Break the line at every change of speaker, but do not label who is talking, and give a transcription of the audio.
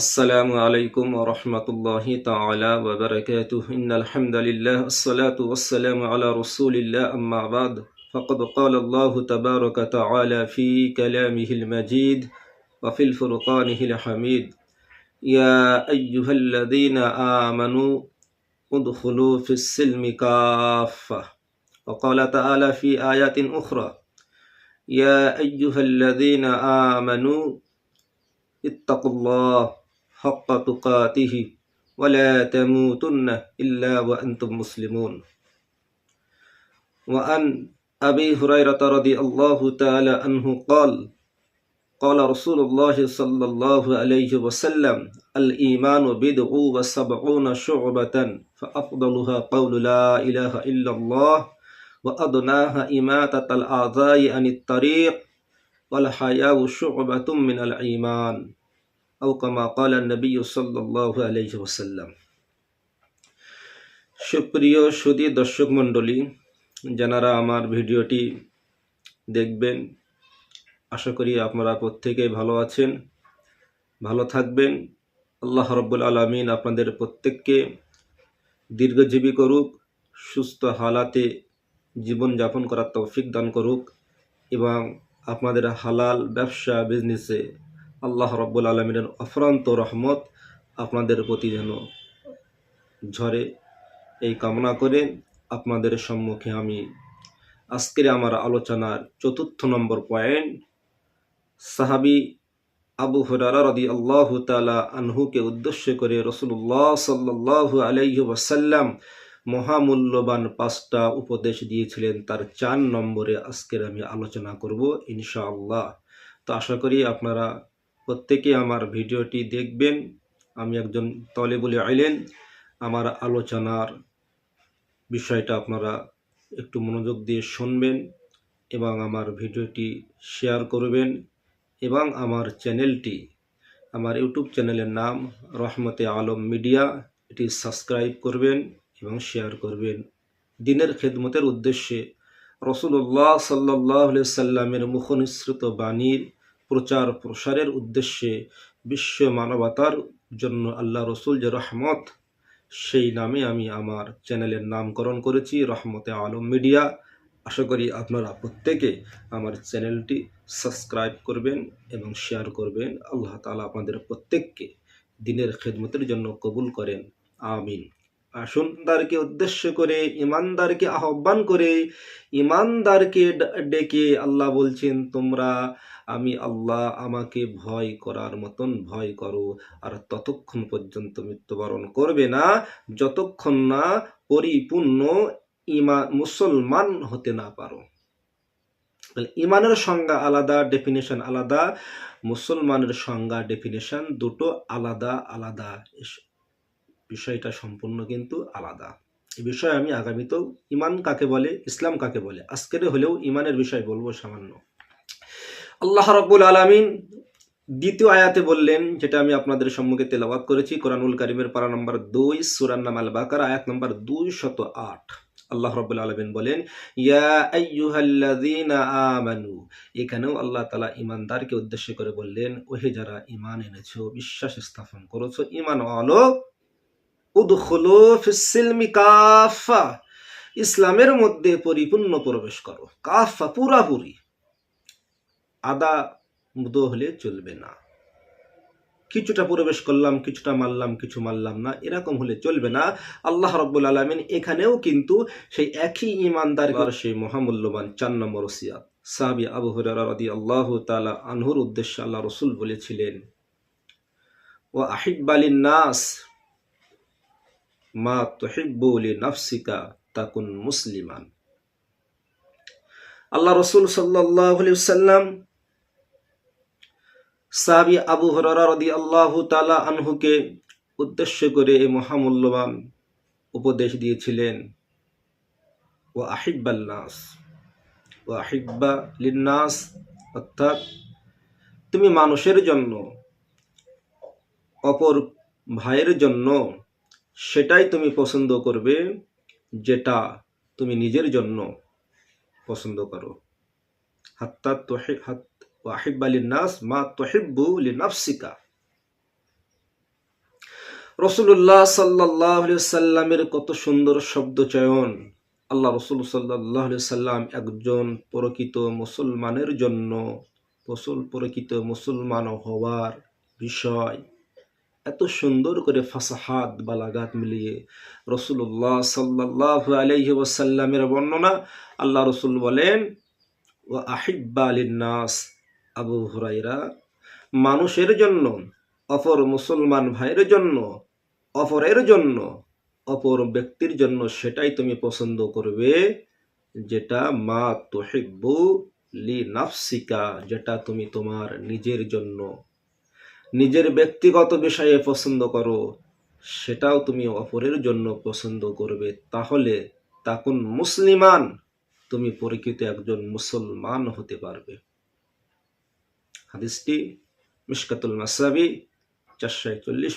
السلام عليكم ورحمة الله تعالى وبركاته. إن الحمد لله الصلاة والسلام على رسول الله. أما بعد فقد قال الله تبارك وتعالى في كلامه المجيد وفي الفرقانه الحميد يا أيها الذين آمنوا ادخلوا في السلم كافة. وقال تعالى في آيات أخرى يا أيها الذين آمنوا اتقوا الله حق تقاته ولا تموتن إلا وأنتم مسلمون. وعن أبي هريرة رضي الله تعالى عنه قال قال رسول الله صلى الله عليه وسلم الإيمان بدع وسبعون شعبة فأفضلها قول لا إله إلا الله وأدناها إماتة الأعضاء عن الطريق والحياء شعبة من الإيمان. আউ নবী সুপ্রিয় সুদী দর্শক মণ্ডলী যারা আমার ভিডিওটি দেখবেন, আশা করি আপনারা প্রত্যেকেই ভালো আছেন, ভালো থাকবেন। আল্লাহ রব্বুল আলমিন আপনাদের প্রত্যেককে দীর্ঘজীবী করুক, সুস্থ হালাতে জীবনযাপন করার তৌফিক দান করুক এবং আপনাদের হালাল ব্যবসা বিজনেসে আল্লাহ রব্বুল আলমিনের অফ্রান্ত রহমত আপনাদের প্রতি যেন ঝরে। এই কামনা করে আপনাদের সম্মুখে আমি আজকের আমার আলোচনার চতুর্থ নম্বর পয়েন্ট, সাহাবি আবু হরারা রদি আল্লাহ তালা আনহুকে উদ্দেশ্য করে রসুল্লাহ সাল্লাহ আলাইহি মহামূল্যবান পাঁচটা উপদেশ দিয়েছিলেন। তার চার নম্বরে আজকের আমি আলোচনা করব ইনশাআল্লাহ। তো আশা করি আপনারা প্রত্যেকে আমার ভিডিওটি দেখবেন। আমি একজন তলেবুলে আইলেন আমার আলোচনার বিষয়টা আপনারা একটু মনোযোগ দিয়ে শুনবেন এবং আমার ভিডিওটি শেয়ার করবেন এবং আমার চ্যানেলটি, আমার ইউটিউব চ্যানেলের নাম রহমতে আলম মিডিয়া, এটি সাবস্ক্রাইব করবেন এবং শেয়ার করবেন। দিনের খেদমতের উদ্দেশ্যে রসুল্লাহ সাল্লাহ সাল্লামের মুখনিসৃত বাণীর প্রচার প্রসারের উদ্দেশ্যে বিশ্ব মানবতার জন্য আল্লাহ রসুল যে রহমত, সেই নামে আমি আমার চ্যানেলের নামকরণ করেছি রহমতে আলম মিডিয়া। আশা করি আপনারা প্রত্যেকে আমার চ্যানেলটি সাবস্ক্রাইব করবেন এবং শেয়ার করবেন। আল্লাহ তালা আপনাদের প্রত্যেককে দিনের খেদমতের জন্য কবুল করেন। আমিন। আসুন তারকে উদ্দেশ্য করে, ইমানদারকে আহ্বান করে, ইমানদারকে ডেকে আল্লাহ বলছেন, তোমরা, আমি আল্লাহ আমাকে ভয় করার মতন ভয় করো, আর ততক্ষণ পর্যন্ত মৃত্যুবরণ করবে না। যতক্ষণ না পরিপূর্ণ ইমা, মুসলমান হতে না পারো। ইমানের সংজ্ঞা আলাদা ডেফিনেশন আলাদা। মুসলমানের সংজ্ঞা ডেফিনেশন দুটো আলাদা আলাদা। বিষয়টা সম্পূর্ণ কিন্তু আলাদা। এই বিষয়ে আমি আগামীতেও ইমান কাকে বলে, ইসলাম কাকে বলে, আজকের হলেও ইমানের বিষয় বলব সামান্য। আল্লাহ রব্বুল আলামিন দ্বিতীয় আয়াতে বললেন, যেটা আমি আপনাদের সম্মুখে তেলাওয়াত করেছি, কোরআনুল কারিমের পারা নম্বর দুই সুরান নাম আল বাকার, আয়াত নম্বর দুই শত আট। আল্লাহ রব্বুল আলমিন বলেন, ইয়া আমানু। এখানেও আল্লাহ তালা ইমানদারকে উদ্দেশ্য করে বললেন, ওহে যারা ইমান এনেছো, বিশ্বাস স্থাপন করেছ ইমান আলো উদখুলু ফিসসিলমি কাফা। ইসলামের মধ্যে পরিপূর্ণ প্রবেশ করো। কাফা পুরাপুরি আদা মুদো হলে চলবে না। কিছুটা প্রবেশ করলাম, কিছুটা মারলাম, কিছু মারলাম না, এরকম হলে চলবে না। আল্লাহ রব্বুল আলমিন এখানেও কিন্তু সেই একই ইমানদার সেই মহামূল্যবান চার নম্বর সিয়াদ সাহাবি আবু হুরারা আল্লাহ তালা আনহুর উদ্দেশ্যে আল্লাহ রসুল বলেছিলেন ও আহিব্বালিন নাস মা তহিব্বুলি নাফসিকা তাকুন মুসলিমান। আল্লাহ রসুল সাল্লাম সাহাবি আবু হরারা রদি আল্লাহ তালা আনহুকে উদ্দেশ্য করে এই মহামূল্যবান উপদেশ দিয়েছিলেন ও আহিব্বাল নাস ও আহিব্বা লিন্নাস অর্থাৎ তুমি মানুষের জন্য, অপর ভাইয়ের জন্য সেটাই তুমি পছন্দ করবে, যেটা তুমি নিজের জন্য পছন্দ করো। হাত্তা তোহে হাত মা তোহিব্বু লিনাফসিকা। রসুল্লাহ সাল্লাহ সাল্লামের কত সুন্দর শব্দ চয়ন। আল্লাহ রসুল সাল্লাহ সাল্লাম একজন পরকিত মুসলমানের জন্য ফসল পরকিত মুসলমান হওয়ার বিষয়। এত সুন্দর করে ফাসাহাত, বালাগাত মিলিয়ে রসুল্লাহ সাল্লাহ আলহি বর্ণনা আল্লাহ রসুল বলেন ও আহিব্বা আলিনাস আবু হুরাইরা মানুষের জন্য, অপর মুসলমান ভাইয়ের জন্য, অপরের জন্য, অপর ব্যক্তির জন্য সেটাই তুমি পছন্দ করবে, যেটা মা তোহিব্বু লি নাফসিকা যেটা তুমি তোমার নিজের জন্য নিজের ব্যক্তিগত বিষয়ে পছন্দ করো, সেটাও তুমি অপরের জন্য পছন্দ করবে। তাহলে তখন মুসলিমান, তুমি পরিচিত একজন মুসলমান হতে পারবে। হাদিসটি মিসকাতুল মাসাবি, চারশো একচল্লিশ